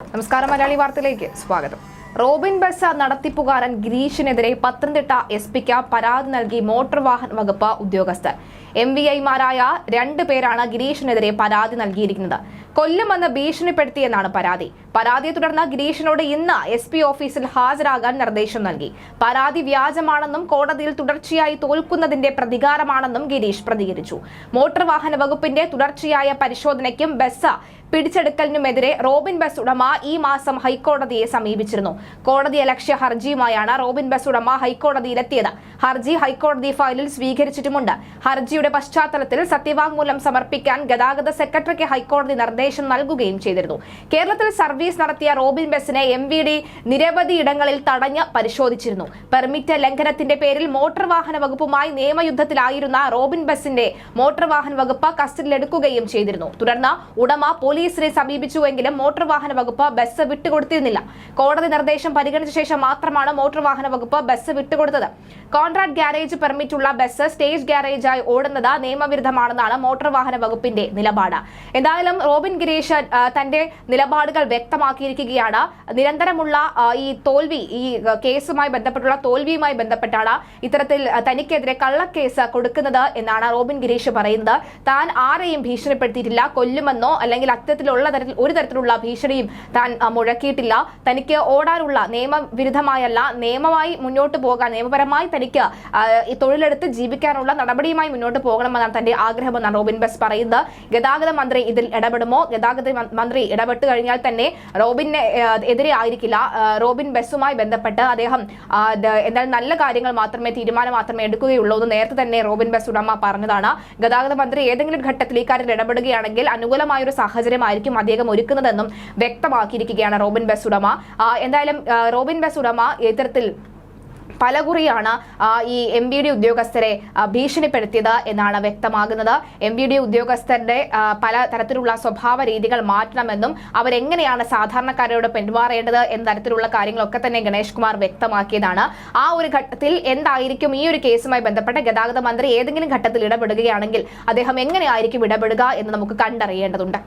നമസ്കാരം മലയാളി വാർത്തയിലേക്ക് സ്വാഗതം. റോബിൻ ബസ നടത്തിപ്പുകാരൻ ഗിരീഷിനെതിരെ പത്തനംതിട്ട എസ് പിക്ക് പരാതി നൽകി മോട്ടോർ വാഹന വകുപ്പ് ഉദ്യോഗസ്ഥർ എം വി ഐമാരായ രണ്ടു പേരാണ് ഗിരീഷിനെതിരെ പരാതി നൽകിയിരിക്കുന്നത്. കൊല്ലുമെന്ന് ഭീഷണിപ്പെടുത്തിയെന്നാണ് പരാതി. പരാതിയെ തുടർന്ന് ഗിരീഷിനോട് ഇന്ന് എസ് പി ഓഫീസിൽ ഹാജരാകാൻ നിർദ്ദേശം നൽകി. പരാതി വ്യാജമാണെന്നും കോടതിയിൽ തുടർച്ചയായി തോൽക്കുന്നതിന്റെ പ്രതികാരമാണെന്നും ഗിരീഷ് പ്രതികരിച്ചു. മോട്ടോർ വാഹന വകുപ്പിന്റെ തുടർച്ചയായ പരിശോധനയ്ക്കും ബസ് പിടിച്ചെടുക്കലിനുമെതിരെ റോബിൻ ബസ് ഉടമ ഈ മാസം ഹൈക്കോടതിയെ സമീപിച്ചിരുന്നു. കോടതി ലക്ഷ്യ ഹർജിയുമായാണ് റോബിൻ ബസ് ഉടമ ഹൈക്കോടതിയിലെത്തിയത്. ഹർജി ഹൈക്കോടതി ഫയലിൽ സ്വീകരിച്ചിട്ടുമുണ്ട്. ഹർജിയുടെ പശ്ചാത്തലത്തിൽ സത്യവാങ്മൂലം സമർപ്പിക്കാൻ ഗതാഗത സെക്രട്ടറിക്ക് ഹൈക്കോടതി നിർദ്ദേശം നൽകുകയും ചെയ്തിരുന്നു. കേരളത്തിൽ സർവീസ് നടത്തിയ റോബിൻ ബസിനെ എം വി ഡി നിരവധി ഇടങ്ങളിൽ തടഞ്ഞ് പരിശോധിച്ചിരുന്നു. പെർമിറ്റ് ലംഘനത്തിന്റെ പേരിൽ മോട്ടോർ വാഹന വകുപ്പുമായി നിയമയുദ്ധത്തിലായിരുന്ന റോബിൻ ബസിന്റെ മോട്ടോർ വാഹന വകുപ്പ് കസ്റ്റഡിയിലെടുക്കുകയും ചെയ്തിരുന്നു. തുടർന്ന് ഉടമ പോലീസിനെ സമീപിച്ചുവെങ്കിലും മോട്ടോർ വാഹന വകുപ്പ് ബസ് വിട്ടുകൊടുത്തിരുന്നില്ല. കോടതി നിർദ്ദേശം പരിഗണിച്ച ശേഷം മാത്രമാണ് മോട്ടോർ വാഹന വകുപ്പ് ബസ് വിട്ടുകൊടുത്തത്. കോൺട്രാക്ട് ഗ്യാരേജ് പെർമിറ്റ് ഉള്ള ബസ് സ്റ്റേജ് ഗ്യാരേജായി ഓടുന്നത് നിയമവിരുദ്ധമാണെന്നാണ് മോട്ടോർ വാഹന വകുപ്പിന്റെ നിലപാട്. എന്തായാലും റോബിൻ ഗിരീഷ് തന്റെ നിലപാടുകൾ വ്യക്തമാക്കിയിരിക്കുകയാണ്. നിരന്തരമുള്ള ഈ തോൽവി ഈ കേസുമായി ബന്ധപ്പെട്ടുള്ള തോൽവിയുമായി ബന്ധപ്പെട്ടാണ് ഇത്തരത്തിൽ തനിക്കെതിരെ കള്ളക്കേസ് കൊടുക്കുന്നത് എന്നാണ് റോബിൻ ഗിരീഷ് പറയുന്നത്. താൻ ആരെയും ഭീഷണിപ്പെടുത്തിയിട്ടില്ല കൊല്ലുമെന്നോ അല്ലെങ്കിൽ അത്തരത്തിലുള്ള തരത്തിൽ ഒരു തരത്തിലുള്ള ഭീഷണിയും താൻ മുഴക്കിയിട്ടില്ല. തനിക്ക് ഓടാനുള്ള നിയമവിരുദ്ധമായല്ല നിയമമായി മുന്നോട്ട് പോകാൻ നിയമപരമായി തനിക്ക് തൊഴിലെടുത്ത് ജീവിക്കാനുള്ള നടപടിയുമായി മുന്നോട്ട് പോകണമെന്നാണ് തന്റെ ആഗ്രഹമെന്നാണ് റോബിൻ ബസ് പറയുന്നത്. ഗതാഗത മന്ത്രി ഇതിൽ ഇടപെടുമോ? ഗതാഗത മന്ത്രി ഇടപെട്ട് കഴിഞ്ഞാൽ തന്നെ റോബിനെ എതിരെ ആയിരിക്കില്ല. റോബിൻ ബസ്സുമായി ബന്ധപ്പെട്ട് അദ്ദേഹം എന്തായാലും നല്ല കാര്യങ്ങൾ മാത്രമേ തീരുമാനം മാത്രമേ എടുക്കുകയുള്ളൂ എന്ന് നേരത്തെ തന്നെ റോബിൻ ബസ് ഉടമ പറഞ്ഞതാണ്. ഗതാഗത മന്ത്രി ഏതെങ്കിലും ഘട്ടത്തിൽ ഇക്കാര്യത്തിൽ ഇടപെടുകയാണെങ്കിൽ അനുകൂലമായ ഒരു സാഹചര്യമായിരിക്കും അദ്ദേഹം ഒരുക്കുന്നതെന്നും വ്യക്തമാക്കിയിരിക്കുകയാണ് റോബിൻ ബസ് ഉടമ. എന്തായാലും റോബിൻ ബസ് ഉടമ ഇത്തരത്തിൽ പലകുറിയാണ് ഈ എം ബി ഡി ഉദ്യോഗസ്ഥരെ ഭീഷണിപ്പെടുത്തിയത് എന്നാണ് വ്യക്തമാകുന്നത്. എം ബി ഡി ഉദ്യോഗസ്ഥരുടെ പല തരത്തിലുള്ള സ്വഭാവ രീതികൾ മാറ്റണമെന്നും അവരെങ്ങനെയാണ് സാധാരണക്കാരോട് പെരുമാറേണ്ടത് എന്ന തരത്തിലുള്ള കാര്യങ്ങളൊക്കെ തന്നെ ഗണേഷ് കുമാർ വ്യക്തമാക്കിയതാണ്. ആ ഒരു ഘട്ടത്തിൽ എന്തായിരിക്കും ഈ ഒരു കേസുമായി ബന്ധപ്പെട്ട ഗതാഗത മന്ത്രി ഏതെങ്കിലും ഘട്ടത്തിൽ ഇടപെടുകയാണെങ്കിൽ അദ്ദേഹം എങ്ങനെയായിരിക്കും ഇടപെടുക എന്ന് നമുക്ക് കണ്ടറിയേണ്ടതുണ്ട്.